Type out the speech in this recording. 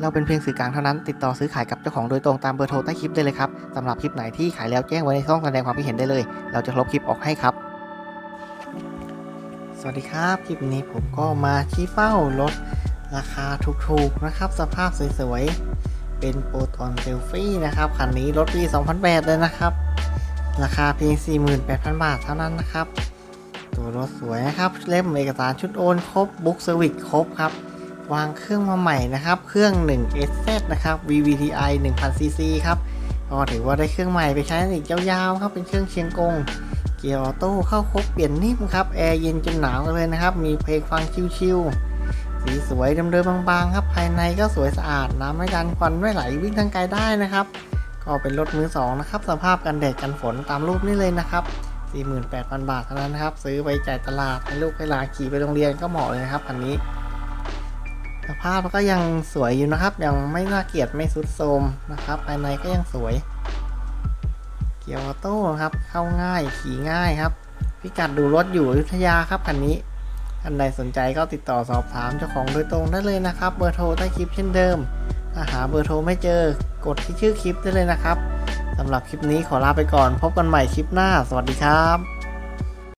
เราเป็นเพียงสื่อกลางเท่านั้น ติดต่อซื้อขายกับเจ้าของโดยตรงตามเบอร์โทรใต้คลิปได้เลยครับสำหรับคลิปไหนที่ขายแล้วแจ้งไว้ในช่องแสดงความคิดเห็นได้เลย เราจะลบคลิปออกให้ครับ สวัสดีครับ คลิปนี้ผมก็มาชี้เป้ารถราคาถูกๆนะครับ สภาพสวยๆ เป็นโปรตอนเซลฟี่นะครับ คันนี้รถปี 2008 เลยนะครับ ราคาเพียง 48,000 บาทเท่านั้นนะครับ ตัวรถสวยนะครับ เล่มเอกสารชุดโอนครบบุ๊กเซอร์วิสครบครับ วางเครื่องมาใหม่นะครับ เครื่อง 1SZ นะครับ VVTi 1000cc ครับก็ถือว่าได้เครื่องใหม่ไปใช้อีกยาวๆครับเป็นเครื่องเชียงกง เกียร์ออโต้เข้าครบเปลี่ยนนิ่มครับแอร์เย็นจนหนาวกันเลยนะครับ มีเพลงฟังชิวๆสีสวยเดิมๆบางๆ ครับภายในก็สวยสะอาดน้ำไม่ดันควันไม่ไหลวิ่งทางไกลได้นะครับ ก็เป็นรถมือสองนะครับสภาพกันแดดกันฝนตามรูปนี้เลยนะครับ48,000 บาทเท่านั้นนะครับ ซื้อไปจ่ายตลาดให้ลูกให้หลานขี่ไปโรงเรียนก็เหมาะเลยนะครับคันนี้ สภาพก็ยังสวยอยู่นะครับ ยังไม่น่าเกลียดไม่สุดโทมนะครับ ภายในก็ยังสวย เกียร์ออโต้ครับ เข้าง่ายขี่ง่ายครับ พิกัดดูรถอยู่อยุธยาครับคันนี้ท่านใดสนใจก็ติดต่อสอบถามเจ้าของโดยตรงได้เลยนะครับ เบอร์โทรใต้คลิปเช่นเดิมถ้าหาเบอร์โทรไม่เจอกดที่ชื่อคลิปได้เลยนะครับสำหรับคลิปนี้ขอลาไปก่อน พบกันใหม่คลิปหน้า สวัสดีครับ